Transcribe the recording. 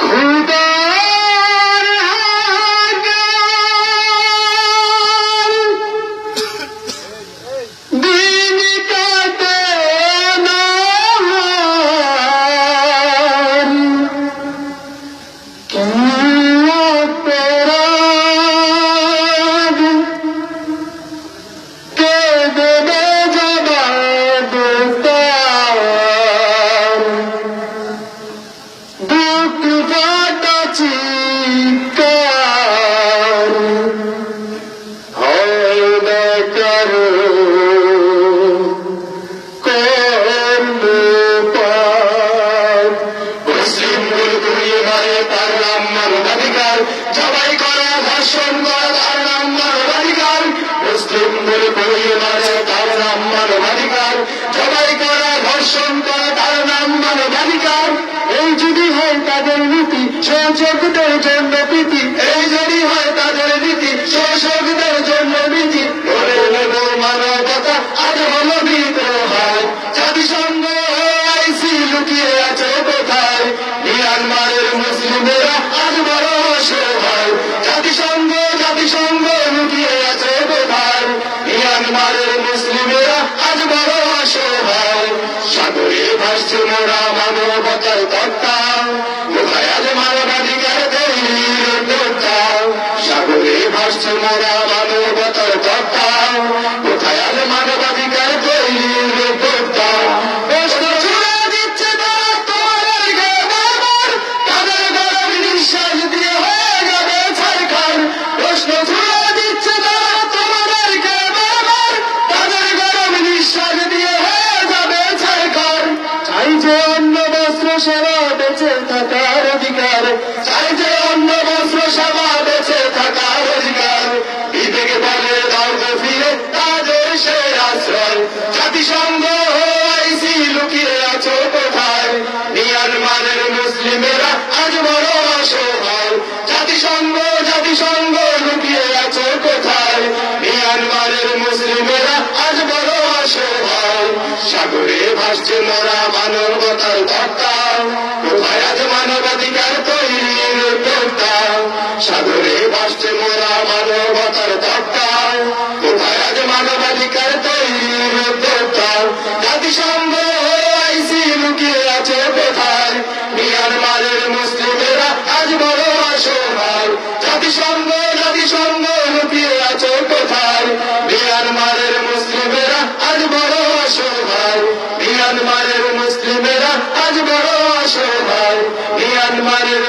খুদার মারে তার নাম মানবাধিকার। জবাই করা, ধর্ষণ করা, তার নাম মানবাধিকার। মুসলিম গুরুগুরি মারে তার নাম মানবাধিকার। জবাই করা, ধর্ষণ করা, তার নাম মানবাধিকার। এই যদি হয় তাদের নীতি সহযোগিতার জন্য প্রীতি। এই যদি হয় তাদের নীতি সহযোগিতার জন্য নীতি বলে নেব মানবতা, আজ হলো ভাসছে মোরা মানবতার কোথায় আজ মানবাধিকার তৈরির উদ্যোক্তা সাগরে ভাসছে মোরা মানবতার কর্তা আজ মানবাধিকার যে বস্ত্র সেবা বেঁচে থাকার অধিকার চাই যে অন্য বস্ত্র সেবা বেঁচে থাকার অধিকার, বিবেকে বলে দাও ফিরে তাদের সে আশ্রয়। জাতিসংঘ আইসি লুকিয়ে আছো কোথায়? মিয়ানমারের মুসলিমেরা আজ বড় অসহায়। জাতিসংঘ জাতিসংঘ লুকিয়ে আছো কোথায়? মিয়ানমারের মুসলিমেরা আজ বড় অসহায়। সাগরে ভাসছে মোরা মানবতার বার্তা মানবাধিকার তৈরির উদ্যোক্তা মিয়ানমারের মুসলিমেরা আজ বড় অসহায় মিয়ানমারের